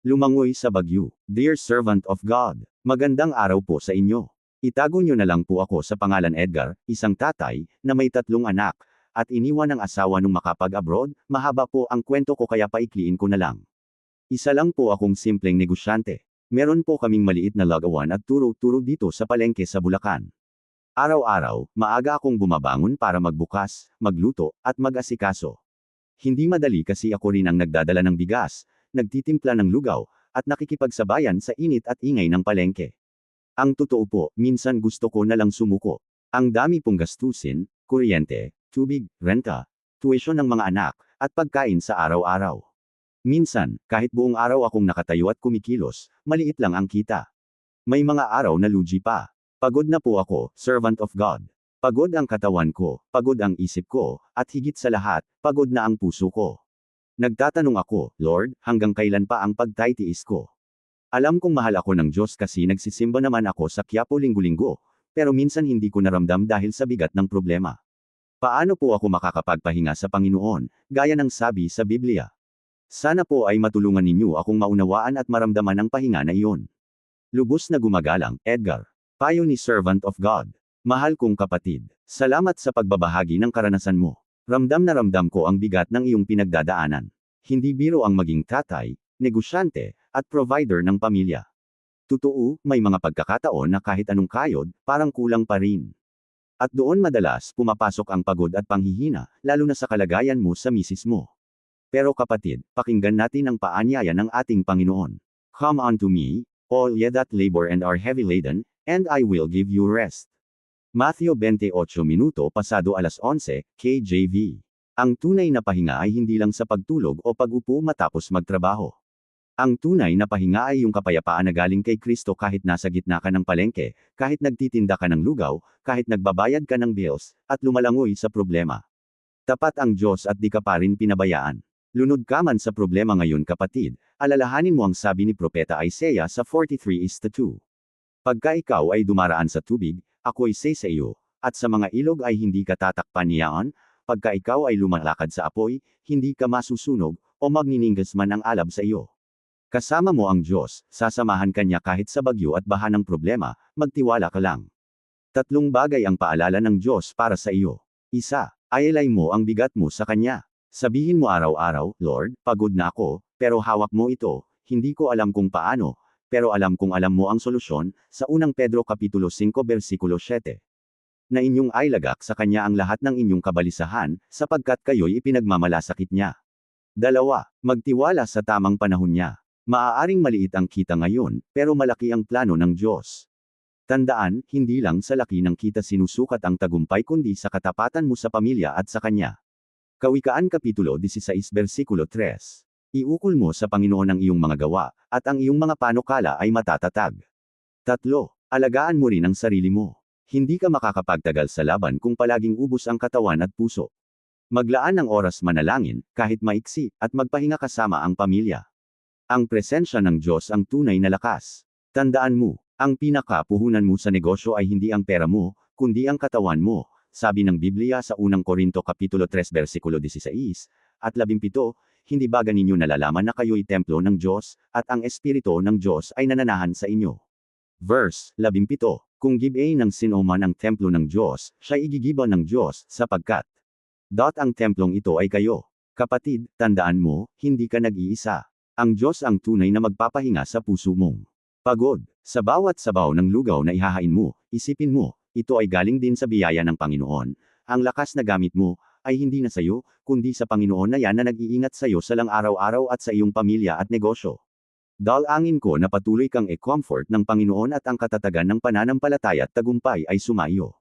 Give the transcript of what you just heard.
Lumangoy sa bagyo. Dear servant of God, magandang araw po sa inyo. Itago nyo na lang po ako sa pangalan Edgar, isang tatay, na may tatlong anak, at iniwan ng asawa nung makapag-abroad, mahaba po ang kwento ko kaya paikliin ko na lang. Isa lang po akong simpleng negosyante. Meron po kaming maliit na lagawan at turo-turo dito sa palengke sa Bulacan. Araw-araw, maaga akong bumabangon para magbukas, magluto, at mag-asikaso. Hindi madali kasi ako rin ang nagdadala ng bigas, nagtitimpla ng lugaw, at nakikipagsabayan sa init at ingay ng palengke. Ang totoo po, minsan gusto ko na lang sumuko. Ang dami pong gastusin, kuryente, tubig, renta, tuition ng mga anak, at pagkain sa araw-araw. Minsan, kahit buong araw akong nakatayo at kumikilos, maliit lang ang kita. May mga araw na lugi pa. Pagod na po ako, servant of God. Pagod ang katawan ko, pagod ang isip ko, at higit sa lahat, pagod na ang puso ko. Nagtatanong ako, Lord, hanggang kailan pa ang pagtaytiis ko? Alam kong mahal ako ng Diyos kasi nagsisimba naman ako sa Quiapo linggo-linggo, pero minsan hindi ko naramdam dahil sa bigat ng problema. Paano po ako makakapagpahinga sa Panginoon, gaya ng sabi sa Biblia? Sana po ay matulungan ninyo akong maunawaan at maramdaman ang pahinga na iyon. Lubos na gumagalang, Edgar. Payo ni Servant of God. Mahal kong kapatid, salamat sa pagbabahagi ng karanasan mo. Ramdam na ramdam ko ang bigat ng iyong pinagdadaanan. Hindi biro ang maging tatay, negosyante, at provider ng pamilya. Totoo, may mga pagkakataon na kahit anong kayod, parang kulang pa rin. At doon madalas pumapasok ang pagod at panghihina, lalo na sa kalagayan mo sa misis mo. Pero kapatid, pakinggan natin ang paanyaya ng ating Panginoon. Come unto me, all ye that labor and are heavy laden, and I will give you rest. Matthew 28 minuto pasado alas 11, KJV. Ang tunay na pahinga ay hindi lang sa pagtulog o pag-upo matapos magtrabaho. Ang tunay na pahinga ay yung kapayapaan na galing kay Kristo kahit nasa gitna ka ng palengke, kahit nagtitinda ka ng lugaw, kahit nagbabayad ka ng bills, at lumalangoy sa problema. Tapat ang Diyos at di ka pa rin pinabayaan. Lunod ka man sa problema ngayon kapatid, alalahanin mo ang sabi ni Propeta Isaiah sa 43 is 2. Pagka ikaw ay dumaraan sa tubig, ako'y say sa iyo, at sa mga ilog ay hindi ka tatakpan niyaon, pagka ikaw ay lumalakad sa apoy, hindi ka masusunog, o magniningas man ang alab sa iyo. Kasama mo ang Diyos, sasamahan kanya kahit sa bagyo at baha ng problema, magtiwala ka lang. Tatlong bagay ang paalala ng Diyos para sa iyo. Isa, ayalay mo ang bigat mo sa Kanya. Sabihin mo araw-araw, Lord, pagod na ako, pero hawak mo ito, hindi ko alam kung paano, pero alam kung alam mo ang solusyon, sa unang Pedro Kapitulo 5 versikulo 7. Na inyong ay lagak sa Kanya ang lahat ng inyong kabalisahan, sapagkat kayo'y ipinagmamalasakit niya. Dalawa, magtiwala sa tamang panahon niya. Maaaring maliit ang kita ngayon, pero malaki ang plano ng Diyos. Tandaan, hindi lang sa laki ng kita sinusukat ang tagumpay kundi sa katapatan mo sa pamilya at sa Kanya. Kawikaan Kapitulo 16 versikulo 3. Iukol mo sa Panginoon ang iyong mga gawa, at ang iyong mga panukala ay matatatag. Tatlo, alagaan mo rin ang sarili mo. Hindi ka makakapagtagal sa laban kung palaging ubos ang katawan at puso. Maglaan ng oras manalangin, kahit maiksi, at magpahinga kasama ang pamilya. Ang presensya ng Diyos ang tunay na lakas. Tandaan mo, ang pinakapuhunan mo sa negosyo ay hindi ang pera mo, kundi ang katawan mo. Sabi ng Biblia sa unang Korinto Kapitulo 3 versikulo 16 at 17, hindi ba ganinyo nalalaman na kayo'y templo ng Diyos, at ang Espiritu ng Diyos ay nananahan sa inyo? Verse 17, Kung gibe ng sinoman ang templo ng Diyos, siya igigiba ng Diyos, sapagkat. Dot ang templong ito ay kayo. Kapatid, tandaan mo, hindi ka nag-iisa. Ang Diyos ang tunay na magpapahinga sa puso mong. Pagod. Sa bawat sabaw ng lugaw na ihahain mo, isipin mo, ito ay galing din sa biyaya ng Panginoon. Ang lakas na gamit mo, ay hindi na sa iyo, kundi sa Panginoon na yan na nag-iingat sa iyo sa lang araw-araw at sa iyong pamilya at negosyo. Dalangin ko na patuloy kang e-comfort ng Panginoon at ang katatagan ng pananampalataya at tagumpay ay sumayo.